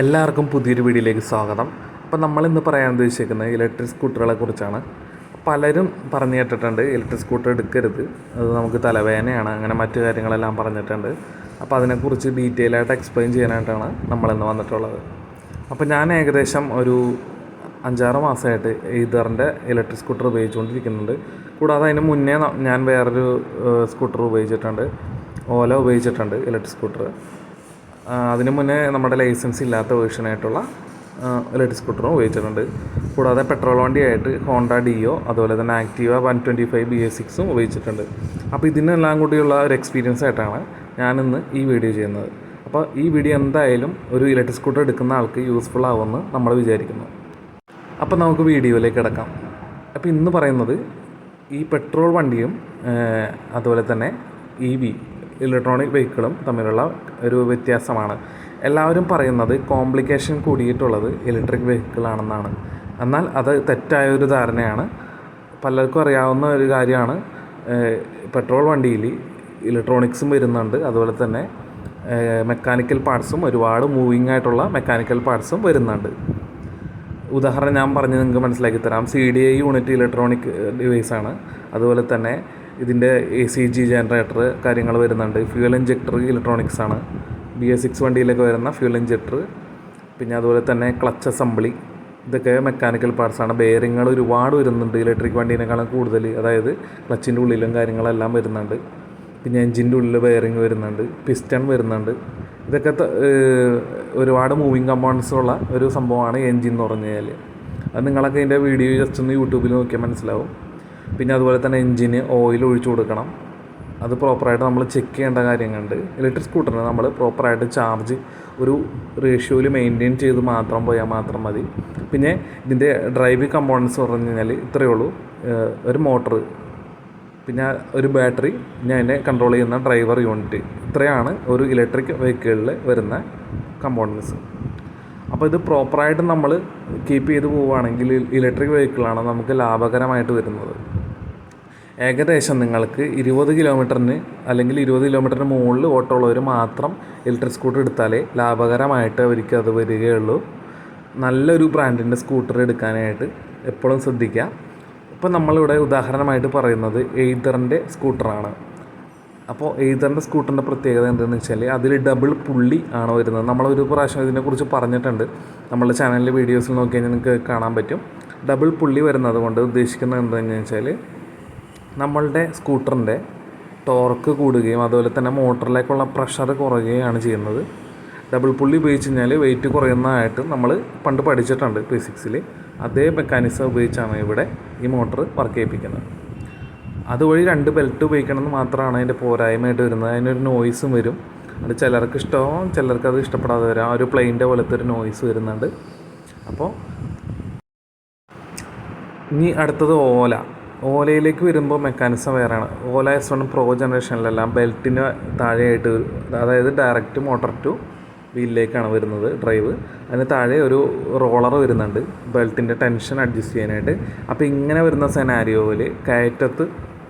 എല്ലാവർക്കും പുതിയൊരു വീഡിയോയിലേക്ക് സ്വാഗതം. അപ്പോൾ നമ്മളിന്ന് പറയാൻ ഉദ്ദേശിക്കുന്നത് ഇലക്ട്രിക് സ്കൂട്ടറുകളെ കുറിച്ചാണ്. പലരും പറഞ്ഞു കേട്ടിട്ടുണ്ട് ഇലക്ട്രിക് സ്കൂട്ടർ എടുക്കരുത് അത് നമുക്ക് തലവേദനയാണ് അങ്ങനെ മറ്റു കാര്യങ്ങളെല്ലാം പറഞ്ഞിട്ടുണ്ട്. അപ്പോൾ അതിനെക്കുറിച്ച് ഡീറ്റെയിൽ ആയിട്ട് എക്സ്പ്ലെയിൻ ചെയ്യാനായിട്ടാണ് നമ്മളിന്ന് വന്നിട്ടുള്ളത്. അപ്പോൾ ഞാൻ ഏകദേശം ഒരു അഞ്ചാറ് മാസമായിട്ട് ഈതറിന്റെ ഇലക്ട്രിക് സ്കൂട്ടർ ഉപയോഗിച്ചുകൊണ്ടിരിക്കുന്നുണ്ട്. കൂടാതെ അതിന് മുന്നേ ഞാൻ വേറൊരു സ്കൂട്ടർ ഉപയോഗിച്ചിട്ടുണ്ട്. ഓല ഉപയോഗിച്ചിട്ടുണ്ട് ഇലക്ട്രിക് സ്കൂട്ടർ. അതിന് മുന്നേ നമ്മുടെ ലൈസൻസ് ഇല്ലാത്ത വേർഷനായിട്ടുള്ള ഇലക്ട്രിക് സ്കൂട്ടറും ഉപയോഗിച്ചിട്ടുണ്ട്. കൂടാതെ പെട്രോൾ വണ്ടിയായിട്ട് ഹോണ്ട ഡിയോ അതുപോലെ തന്നെ Activa one twenty five B S സിക്സും ഉപയോഗിച്ചിട്ടുണ്ട്. അപ്പോൾ ഇതിനെല്ലാം കൂടിയുള്ള ഒരു എക്സ്പീരിയൻസ് ആയിട്ടാണ് ഞാനിന്ന് ഈ വീഡിയോ ചെയ്യുന്നത്. അപ്പോൾ ഈ വീഡിയോ എന്തായാലും ഒരു ഇലക്ട്രിക് സ്കൂട്ടർ എടുക്കുന്ന ആൾക്ക് യൂസ്ഫുൾ ആവുമെന്ന് നമ്മൾ വിചാരിക്കുന്നു. അപ്പോൾ നമുക്ക് വീഡിയോയിലേക്ക് കിടക്കാം. അപ്പോൾ ഇന്ന് പറയുന്നത് ഈ പെട്രോൾ വണ്ടിയും അതുപോലെ തന്നെ ഇ വി ഇലക്ട്രോണിക് വെഹിക്കിളും തമ്മിലുള്ള ഒരു വ്യത്യാസമാണ്. എല്ലാവരും പറയുന്നത് കോംപ്ലിക്കേഷൻ കൂടിയിട്ടുള്ളത് ഇലക്ട്രിക് വെഹിക്കിളാണെന്നാണ്. എന്നാൽ അത് തെറ്റായ ഒരു ധാരണയാണ്. പലർക്കും അറിയാവുന്ന ഒരു കാര്യമാണ് പെട്രോൾ വണ്ടിയിൽ ഇലക്ട്രോണിക്സും വരുന്നുണ്ട്. അതുപോലെ തന്നെ മെക്കാനിക്കൽ പാർട്സും ഒരുപാട് മൂവിങ് ആയിട്ടുള്ള മെക്കാനിക്കൽ പാർട്സും വരുന്നുണ്ട്. ഉദാഹരണം ഞാൻ പറഞ്ഞ് നിങ്ങൾക്ക് മനസ്സിലാക്കി തരാം. C D I unit electronic ഡിവൈസാണ്. അതുപോലെ തന്നെ ഇതിന്റെ എ സി ജി ജനറേറ്റർ കാര്യങ്ങൾ വരുന്നുണ്ട്. ഫ്യൂൽ ഇഞ്ചക്ടർ ഇലക്ട്രോണിക്സ് ആണ്. ബി എസ് സിക്സ് വണ്ടിയിലൊക്കെ വരുന്ന ഫ്യൂൽ ഇഞ്ചക്ടർ പിന്നെ അതുപോലെ തന്നെ ക്ലച്ച് അസംബ്ലി ഇതൊക്കെ മെക്കാനിക്കൽ പാർട്സ് ആണ്. ബെയറിങ്ങൾ ഒരുപാട് വരുന്നുണ്ട് ഇലക്ട്രിക് വണ്ടീനേക്കാളും കൂടുതൽ. അതായത് ക്ലച്ചിന്റെ ഉള്ളിലും കാര്യങ്ങളെല്ലാം വരുന്നുണ്ട്. പിന്നെ എൻജിന്റെ ഉള്ളിൽ ബെയറിങ് വരുന്നുണ്ട്. പിസ്റ്റൺ വരുന്നുണ്ട്. ഇതൊക്കെ ഒരുപാട് മൂവിങ് കമ്പോണൻസ് ഉള്ള ഒരു സംഭവമാണ് എൻജിൻ എന്ന് പറഞ്ഞു കഴിഞ്ഞാൽ അത് നിങ്ങളൊക്കെ ഇതിന്റെ വീഡിയോ ജസ്റ്റ് ഒന്ന് യൂട്യൂബിൽ നോക്കിയാൽ മനസ്സിലാവും. പിന്നെ അതുപോലെ തന്നെ എൻജിന് ഓയിൽ ഒഴിച്ചു കൊടുക്കണം. അത് പ്രോപ്പറായിട്ട് നമ്മൾ ചെക്ക് ചെയ്യേണ്ട കാര്യങ്ങളുണ്ട്. ഇലക്ട്രിക് സ്കൂട്ടറിന് നമ്മൾ പ്രോപ്പറായിട്ട് ചാർജ് ഒരു റേഷ്യോയിൽ മെയിന്റെയിൻ ചെയ്ത് മാത്രം പോയാൽ മാത്രം മതി. പിന്നെ ഇതിന്റെ ഡ്രൈവ് കമ്പോണൻസ് പറഞ്ഞു കഴിഞ്ഞാൽ ഇത്രയേ ഉള്ളൂ. ഒരു മോട്ടർ പിന്നെ ഒരു ബാറ്ററി പിന്നെ അതിനെ കൺട്രോൾ ചെയ്യുന്ന ഡ്രൈവർ യൂണിറ്റ് ഇത്രയാണ് ഒരു ഇലക്ട്രിക് വെഹിക്കിളിൽ വരുന്ന കമ്പോണൻസ് അപ്പോൾ ഇത് പ്രോപ്പറായിട്ട് നമ്മൾ കീപ്പ് ചെയ്ത് പോവുകയാണെങ്കിൽ ഇലക്ട്രിക് വെഹിക്കിളാണ് നമുക്ക് ലാഭകരമായിട്ട് വരുന്നത്. ഏകദേശം നിങ്ങൾക്ക് ഇരുപത് കിലോമീറ്ററിന് അല്ലെങ്കിൽ ഇരുപത് കിലോമീറ്ററിന് മുകളിൽ ഓട്ടമുള്ളവർ മാത്രം ഇലക്ട്രിക് സ്കൂട്ടർ എടുത്താലേ ലാഭകരമായിട്ട് അവർക്ക് അത് വരികയുള്ളൂ. നല്ലൊരു ബ്രാൻഡിന്റെ സ്കൂട്ടർ എടുക്കാനായിട്ട് എപ്പോഴും ശ്രദ്ധിക്കുക. ഇപ്പം നമ്മളിവിടെ ഉദാഹരണമായിട്ട് പറയുന്നത് എയ്തറിന്റെ സ്കൂട്ടറാണ്. അപ്പോൾ എയ്തറിന്റെ സ്കൂട്ടറിന്റെ പ്രത്യേകത എന്താണെന്ന് വെച്ചാൽ അതിൽ ഡബിൾ പുള്ളി ആണ് വരുന്നത്. നമ്മളൊരു പ്രാവശ്യം ഇതിനെക്കുറിച്ച് പറഞ്ഞിട്ടുണ്ട്. നമ്മളുടെ ചാനലിലെ വീഡിയോസിൽ നോക്കി കഴിഞ്ഞാൽ നിങ്ങൾക്ക് കാണാൻ പറ്റും. ഡബിൾ പുള്ളി വരുന്നത് കൊണ്ട് ഉദ്ദേശിക്കുന്നത് എന്താണെന്ന് വെച്ചാൽ നമ്മളുടെ സ്കൂട്ടറിന്റെ ടോർക്ക് കൂടുകയും അതുപോലെ തന്നെ മോട്ടറിലേക്കുള്ള പ്രഷർ കുറയുകയാണ് ചെയ്യുന്നത്. ഡബിൾ പുള്ളി ഉപയോഗിച്ച് കഴിഞ്ഞാൽ വെയിറ്റ് കുറയുന്നതായിട്ട് നമ്മൾ പണ്ട് പഠിച്ചിട്ടുണ്ട് ഫിസിക്സിൽ അതേ മെക്കാനിസം ഉപയോഗിച്ചാണ് ഇവിടെ ഈ മോട്ടർ വർക്ക് ചെയ്യിപ്പിക്കുന്നത്. അതുവഴി രണ്ട് ബെൽറ്റ് ഉപയോഗിക്കണമെന്ന് മാത്രമാണ് അതിന്റെ പോരായ്മയായിട്ട് വരുന്നത്. അതിനൊരു നോയ്സും വരും. അത് ചിലർക്ക് ഇഷ്ടമാവും ചിലർക്ക് അത് ഇഷ്ടപ്പെടാതെ വരാം. ആ ഒരു പ്ലെയിന്റെ പോലത്തെ ഒരു നോയ്സ് വരുന്നുണ്ട്. അപ്പോൾ ഇനി അടുത്തത് ഓല. ഓലയിലേക്ക് വരുമ്പോൾ മെക്കാനിസം വേറെയാണ് ഓല എസ് വൺ പ്രോ ജനറേഷനിലെല്ലാം ബെൽറ്റിന് താഴെയായിട്ട് അതായത് ഡയറക്റ്റ് മോട്ടർ ടു വീലിലേക്കാണ് വരുന്നത് ഡ്രൈവ് അതിന് താഴെ ഒരു റോളർ വരുന്നുണ്ട്. ബെൽറ്റിന്റെ ടെൻഷൻ അഡ്ജസ്റ്റ് ചെയ്യാനായിട്ട്. അപ്പോൾ ഇങ്ങനെ വരുന്ന സെനാരിയോയിൽ കയറ്റത്ത്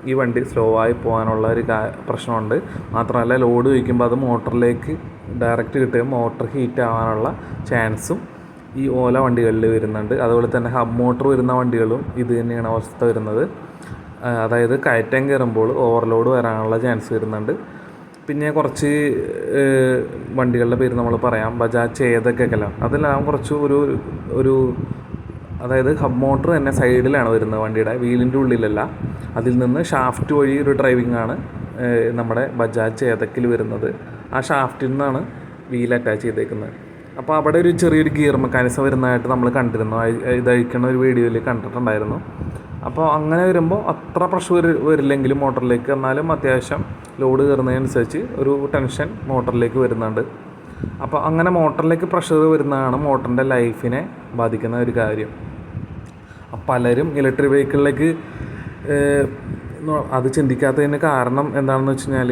ഈ വണ്ടി സ്ലോ ആയി പോകാനുള്ള ഒരു പ്രശ്നമുണ്ട്. മാത്രമല്ല ലോഡ് വയ്ക്കുമ്പോൾ അത് മോട്ടറിലേക്ക് ഡയറക്റ്റ് കിട്ടുകയും മോട്ടർ ഹീറ്റ് ആവാനുള്ള ചാൻസും ഈ ഓല വണ്ടികളിൽ വരുന്നുണ്ട്. അതുപോലെ തന്നെ ഹബ് മോട്ടർ വരുന്ന വണ്ടികളും ഇത് തന്നെയാണ് അവസ്ഥ വരുന്നത്. അതായത് കയറ്റം കയറുമ്പോൾ ഓവർലോഡ് വരാനുള്ള ചാൻസ് വരുന്നുണ്ട്. പിന്നെ കുറച്ച് വണ്ടികളുടെ പേര് നമ്മൾ പറയാം. ബജാജ് ചേതക്കെല്ലാം അതെല്ലാം കുറച്ച് ഒരു ഒരു അതായത് ഹബ് മോട്ടർ തന്നെ സൈഡിലാണ് വരുന്നത് വണ്ടിയുടെ വീലിന്റെ ഉള്ളിലല്ല. അതിൽ നിന്ന് ഷാഫ്റ്റ് വഴി ഒരു ഡ്രൈവിംഗ് ആണ് നമ്മുടെ ബജാജ് ചേതക്കിൽ വരുന്നത്. ആ ഷാഫ്റ്റിൽ നിന്നാണ് വീൽ അറ്റാച്ച് ചെയ്തേക്കുന്നത്. അപ്പോൾ അവിടെ ഒരു ചെറിയൊരു ഗിയർ മെക്കാനിസം വരുന്നതായിട്ട് നമ്മൾ കണ്ടിരുന്നു. ഇതഴിക്കണ ഒരു വീഡിയോയിൽ കണ്ടിട്ടുണ്ടായിരുന്നു. അപ്പോൾ അങ്ങനെ വരുമ്പോൾ അത്ര പ്രഷർ വരി വരില്ലെങ്കിലും മോട്ടറിലേക്ക് എന്നാലും അത്യാവശ്യം ലോഡ് കയറുന്നതിനനുസരിച്ച് ഒരു ടെൻഷൻ മോട്ടറിലേക്ക് വരുന്നുണ്ട്. അപ്പോൾ അങ്ങനെ മോട്ടറിലേക്ക് പ്രഷർ വരുന്നതാണ് മോട്ടറിന്റെ ലൈഫിനെ ബാധിക്കുന്ന ഒരു കാര്യം. പലരും ഇലക്ട്രിക് വെഹിക്കിളിലേക്ക് അത് ചിന്തിക്കാത്തതിന് കാരണം എന്താണെന്ന് വെച്ച് കഴിഞ്ഞാൽ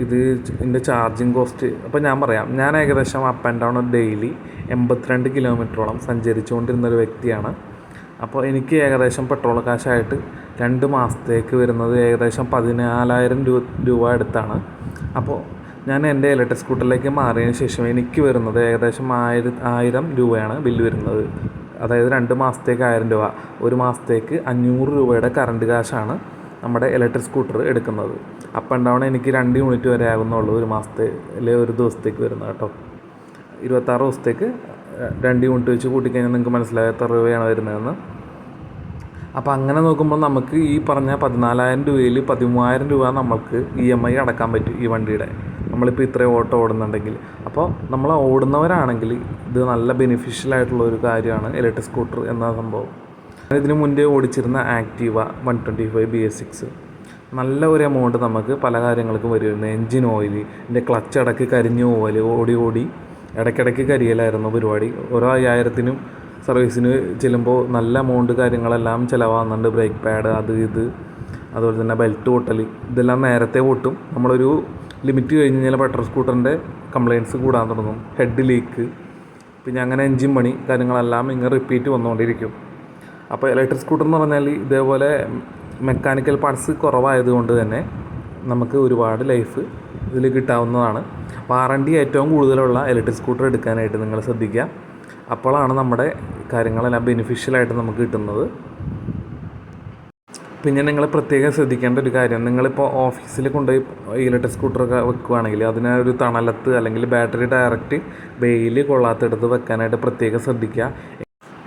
ഇത് ഇതിന്റെ ചാർജിങ് കോസ്റ്റ് അപ്പോൾ ഞാൻ പറയാം. ഞാൻ ഏകദേശം അപ്പ് ആൻഡ് ഡൗൺ ഡെയിലി എൺപത്തിരണ്ട് കിലോമീറ്ററോളം സഞ്ചരിച്ചുകൊണ്ടിരുന്ന ഒരു വ്യക്തിയാണ്. അപ്പോൾ എനിക്ക് ഏകദേശം പെട്രോൾ കാശായിട്ട് രണ്ട് മാസത്തേക്ക് വരുന്നത് ഏകദേശം പതിനാലായിരം രൂപ രൂപ അടുത്താണ്. അപ്പോൾ ഞാൻ എന്റെ ഇലക്ട്രിക് സ്കൂട്ടറിലേക്ക് മാറിയതിന് ശേഷം എനിക്ക് വരുന്നത് ഏകദേശം ആയിര ആയിരം രൂപയാണ് ബില്ല് വരുന്നത്. അതായത് രണ്ട് മാസത്തേക്ക് ആയിരം രൂപ. ഒരു മാസത്തേക്ക് അഞ്ഞൂറ് രൂപയുടെ കറണ്ട് കാശാണ് നമ്മുടെ ഇലക്ട്രിക് സ്കൂട്ടർ എടുക്കുന്നത്. അപ്പ് ആൻഡ് ഡൗൺ എനിക്ക് രണ്ട് യൂണിറ്റ് വരെ ആകുന്നുള്ളൂ ഒരു മാസത്തെ അല്ലെങ്കിൽ ഒരു ദിവസത്തേക്ക് വരുന്നത് കേട്ടോ. ഇരുപത്താറ് ദിവസത്തേക്ക് രണ്ട് യൂണിറ്റ് വെച്ച് കൂട്ടിക്കഴിഞ്ഞാൽ നിങ്ങൾക്ക് മനസ്സിലായ എത്ര രൂപയാണ് വരുന്നതെന്ന്. അപ്പോൾ അങ്ങനെ നോക്കുമ്പോൾ നമുക്ക് ഈ പറഞ്ഞ പതിനാലായിരം രൂപയിൽ പതിമൂവായിരം രൂപ നമ്മൾക്ക് ഇ എം ഐ അടക്കാൻ പറ്റും ഈ വണ്ടിയുടെ. നമ്മളിപ്പോൾ ഇത്രയും ഓട്ടോ ഓടുന്നുണ്ടെങ്കിൽ. അപ്പോൾ നമ്മൾ ഓടുന്നവരാണെങ്കിൽ ഇത് നല്ല ബെനിഫിഷ്യൽ ആയിട്ടുള്ള ഒരു കാര്യമാണ് ഇലക്ട്രിക് സ്കൂട്ടർ എന്ന സംഭവം. ഇതിന് മുന്നേ ഓടിച്ചിരുന്ന Activa one twenty five B S six. നല്ല ഒരു എമൗണ്ട് നമുക്ക് പല കാര്യങ്ങൾക്കും വരുമായിരുന്നു എൻജിൻ ഓയിൽ എന്റെ ക്ലച്ച് ഇടയ്ക്ക് കരിഞ്ഞു പോകൽ ഓടി ഓടി ഇടയ്ക്കിടയ്ക്ക് കരിയലായിരുന്നു പരിപാടി. ഓരോ അയ്യായിരത്തിനും സർവീസിന് ചെല്ലുമ്പോൾ നല്ല എമൗണ്ട് കാര്യങ്ങളെല്ലാം ചിലവാകുന്നുണ്ട്. ബ്രേക്ക് പാഡ് അത് ഇത്. അതുപോലെ തന്നെ ബെൽറ്റ് പൊട്ടൽ ഇതെല്ലാം നേരത്തെ പൊട്ടും. നമ്മളൊരു ലിമിറ്റ് കഴിഞ്ഞ് കഴിഞ്ഞാൽ പെട്രോൾ സ്കൂട്ടറിന്റെ കംപ്ലയിൻസ് കൂടാൻ തുടങ്ങും. ഹെഡ് ലീക്ക് പിന്നെ അങ്ങനെ എൻജിൻ പണി കാര്യങ്ങളെല്ലാം ഇങ്ങനെ റിപ്പീറ്റ് വന്നുകൊണ്ടിരിക്കും. അപ്പോൾ ഇലക്ട്രിക് സ്കൂട്ടർ എന്ന് പറഞ്ഞാൽ ഇതേപോലെ മെക്കാനിക്കൽ പാർട്സ് കുറവായതുകൊണ്ട് തന്നെ നമുക്ക് ഒരുപാട് ലൈഫ് ഇതിൽ കിട്ടാവുന്നതാണ്. വാറണ്ടി ഏറ്റവും കൂടുതലുള്ള ഇലക്ട്രിക് സ്കൂട്ടർ എടുക്കാനായിട്ട് നിങ്ങൾ ശ്രദ്ധിക്കുക. അപ്പോഴാണ് നമ്മുടെ കാര്യങ്ങളെല്ലാം ബെനിഫിഷ്യലായിട്ട് നമുക്ക് കിട്ടുന്നത്. പിന്നെ നിങ്ങൾ പ്രത്യേകം ശ്രദ്ധിക്കേണ്ട ഒരു കാര്യം നിങ്ങളിപ്പോൾ ഓഫീസിൽ കൊണ്ടുപോയി ഇലക്ട്രിക് സ്കൂട്ടറൊക്കെ വെക്കുകയാണെങ്കിൽ അതിനെ ഒരു തണലത്ത് അല്ലെങ്കിൽ ബാറ്ററി ഡയറക്റ്റ് വെയിൽ കൊള്ളാത്തടത്ത് വെക്കാനായിട്ട് പ്രത്യേകം ശ്രദ്ധിക്കുക.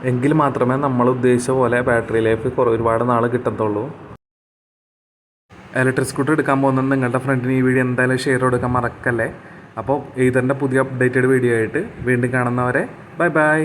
എങ്കിൽ മാത്രമേ നമ്മൾ ഉദ്ദേശിച്ച പോലെ ബാറ്ററി ലൈഫ് കുറേ ഒരുപാട് നാൾ കിട്ടത്തുള്ളൂ. ഇലക്ട്രിക് സ്കൂട്ടർ എടുക്കാൻ പോകുന്നത് നിങ്ങളുടെ ഫ്രണ്ടിന് ഈ വീഡിയോ എന്തായാലും ഷെയർ കൊടുക്കാൻ മറക്കല്ലേ? അപ്പോൾ ഇതിന്റെ പുതിയ അപ്ഡേറ്റഡ് വീഡിയോ ആയിട്ട് വീണ്ടും കാണുന്നവരെ ബൈ ബൈ